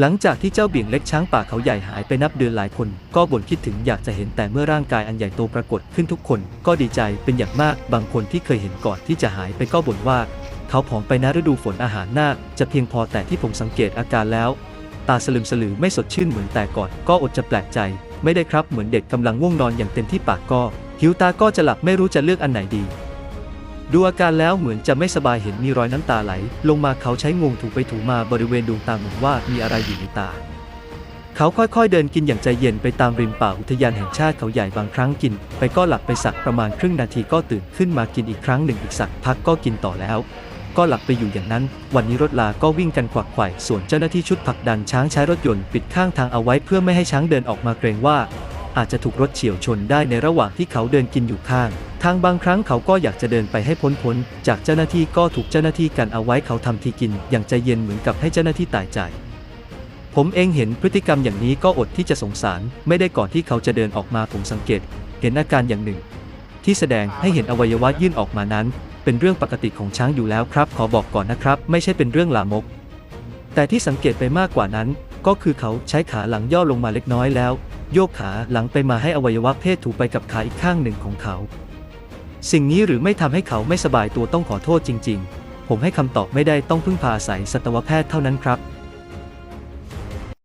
หลังจากที่เจ้าเบี่ยงเล็กช้างป่าเขาใหญ่หายไปนับเดือนหลายคน ก็บ่นคิดถึงอยากจะเห็นแต่เมื่อร่างกายอันใหญ่โตปรากฏขึ้นทุกคน ก็ดีใจเป็นอย่างมาก บางคนที่เคยเห็นก่อนที่จะหายไปก็บ่นว่า เขาผอมไปนะฤดูฝนอาหารหน่าจะเพียงพอแต่ที่ผมสังเกตอาการแล้ว ตาสลึมสลือไม่สดชื่นเหมือนแต่ก่อน ก็อดจะแปลกใจ ไม่ได้ครับเหมือนเด็กกำลังง่วงนอนอย่างเต็มที่ปากก็หิวตาก็จะหลับไม่รู้จะเลือกอันไหนดี ดูอาการแล้วเหมือนจะไม่สบายเห็นมีรอยน้ำตาไหล ลงมาเขาใช้งวงถูไปถูมาบริเวณดวงตาเหมือนว่ามีอะไรอยู่ในตา เขาค่อยๆเดินกินอย่างใจเย็นไปตามริมป่าอุทยานแห่งชาติเขาใหญ่บางครั้งกิน ไปก็หลับไปสักประมาณครึ่งนาทีก็ตื่นขึ้นมากินอีกครั้งหนึ่งอีกสักพักก็กินต่อแล้ว ก็หลับไปอยู่อย่างนั้น วันนี้รถลาก็วิ่งกันขวักไขว่ส่วนเจ้าหน้าที่ชุดผลักดันช้างใช้รถยนต์ปิดข้างทางเอาไว้เพื่อไม่ให้ช้างเดินออกมาเกรงว่า อาจจะถูกรถเฉียวชนได้ในระหว่างที่เขาเดินกินอยู่ข้าง ทางบางครั้งเขาก็อยากจะเดินไปให้พ้นๆจากเจ้าหน้าที่ก็ถูกเจ้าหน้าที่กันเอาไว้เขาทำทีกิน อย่างใจเย็นเหมือนกับให้เจ้าหน้าที่ตายใจ ผมเองเห็นพฤติกรรมอย่างนี้ก็อดที่จะสงสาร ไม่ได้ก่อนที่เขาจะเดินออกมาผมสังเกต เห็นอาการอย่างหนึ่ง ที่แสดงให้เห็นอวัยวะยื่นออกมานั้น เป็นเรื่องปกติของช้างอยู่แล้วครับ ขอบอกก่อนนะครับ ไม่ใช่เป็นเรื่องลามก แต่ที่สังเกตไปมากกว่านั้น ก็คือเขาใช้ขาหลังย่อลงมาเล็กน้อยแล้ว โยกขาหลังไปมาให้อวัยวะเพศถูไปกับขาอีกข้างหนึ่งของเขา สิ่งนี้หรือไม่ทำให้เขาไม่สบายตัวต้องขอโทษจริง ๆ ผมให้คำตอบไม่ได้ต้องพึ่งพาอาศัยสัตวแพทย์เท่านั้นครับ